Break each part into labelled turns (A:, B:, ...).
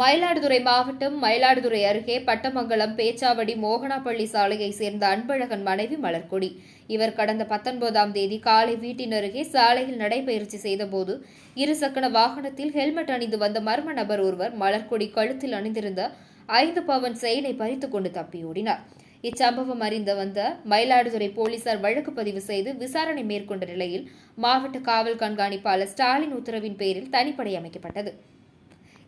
A: மயிலாடுதுறை மாவட்டம் மயிலாடுதுறை அருகே பட்டமங்கலம் பேச்சாவடி மோகனாப்பள்ளி சாலையை சேர்ந்த அன்பழகன் மனைவி மலர்கொடி. இவர் கடந்த பத்தொன்பதாம் தேதி காலை வீட்டின் அருகே சாலையில் நடைபயிற்சி செய்தபோது இருசக்கர வாகனத்தில் ஹெல்மெட் அணிந்து வந்த மர்ம நபர் ஒருவர் மலர்கொடி கழுத்தில் அணிந்திருந்த ஐந்து பவன் செயலை பறித்துக்கொண்டு தப்பியோடினார் இச்சம்பவம் அறிந்த வந்த மயிலாடுதுறை போலீசார் வழக்கு பதிவு செய்து விசாரணை மேற்கொண்ட நிலையில் மாவட்ட காவல் கண்காணிப்பாளர் ஸ்டாலின் உத்தரவின் பேரில் தனிப்படை அமைக்கப்பட்டது.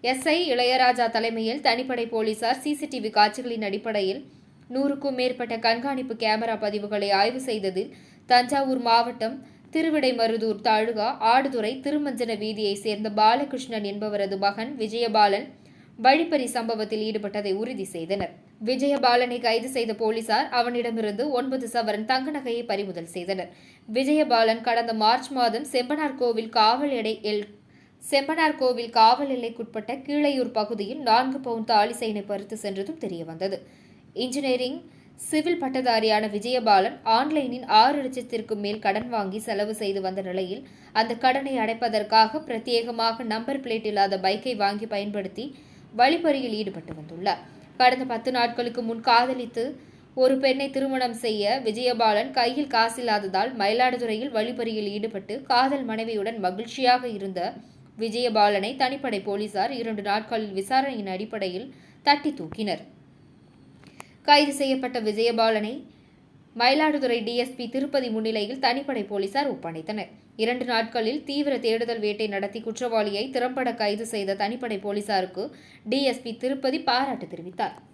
A: எஸ்ஐ இளையராஜா தலைமையில் தனிப்படை போலீசார் சிசிடிவி காட்சிகளின் அடிப்படையில் நூறுக்கும் மேற்பட்ட கண்காணிப்பு கேமரா பதிவுகளை ஆய்வு செய்ததில் தஞ்சாவூர் மாவட்டம் திருவிடைமருதூர் தாலுகா ஆடுதுறை திருமஞ்சன வீதியைச் சேர்ந்த பாலகிருஷ்ணன் என்பவரது மகன் விஜயபாலன் வழிப்பறி சம்பவத்தில் ஈடுபட்டதை உறுதி செய்தனர். விஜயபாலனை கைது செய்த போலீசார் அவனிடமிருந்து ஒன்பது சவரன் தங்க நகையை பறிமுதல் செய்தனர். விஜயபாலன் கடந்த மார்ச் மாதம் செம்பனார் கோவில் காவல் எடை எல் செம்பனார் கோவில் காவல் எல்லைக்குட்பட்ட கீழையூர் பகுதியில் நான்கு பவுன் தாலி செயினை பறித்து சென்றதும் தெரியவந்தது. இன்ஜினியரிங் சிவில் பட்டதாரியான விஜயபாலன் ஆன்லைனில் ஆறு லட்சத்திற்கும் மேல் கடன் வாங்கி செலவு செய்து வந்த நிலையில் அந்த கடனை அடைப்பதற்காக பிரத்யேகமாக நம்பர் பிளேட் இல்லாத பைக்கை வாங்கி பயன்படுத்தி வழிப்பறியில் ஈடுபட்டு வந்துள்ளார். கடந்த பத்து நாட்களுக்கு முன் காதலித்து ஒரு பெண்ணை திருமணம் செய்ய விஜயபாலன் கையில் காசில்லாததால் மயிலாடுதுறையில் வழிப்பறியில் ஈடுபட்டு காதல் மனைவியுடன் மகிழ்ச்சியாக இருந்த விஜயபாலனை தனிப்படை போலீசார் இரண்டு நாட்களில் விசாரணையின் அடிப்படையில் தட்டி தூக்கினர். கைது செய்யப்பட்ட விஜயபாலனை மயிலாடுதுறை டிஎஸ்பி திருப்பதி முன்னிலையில் தனிப்படை போலீசார் ஒப்படைத்தனர். இரண்டு நாட்களில் தீவிர தேடுதல் வேட்டை நடத்தி குற்றவாளியை திறம்பட கைது செய்த தனிப்படை போலீசாருக்கு டிஎஸ்பி திருப்பதி பாராட்டு தெரிவித்தார்.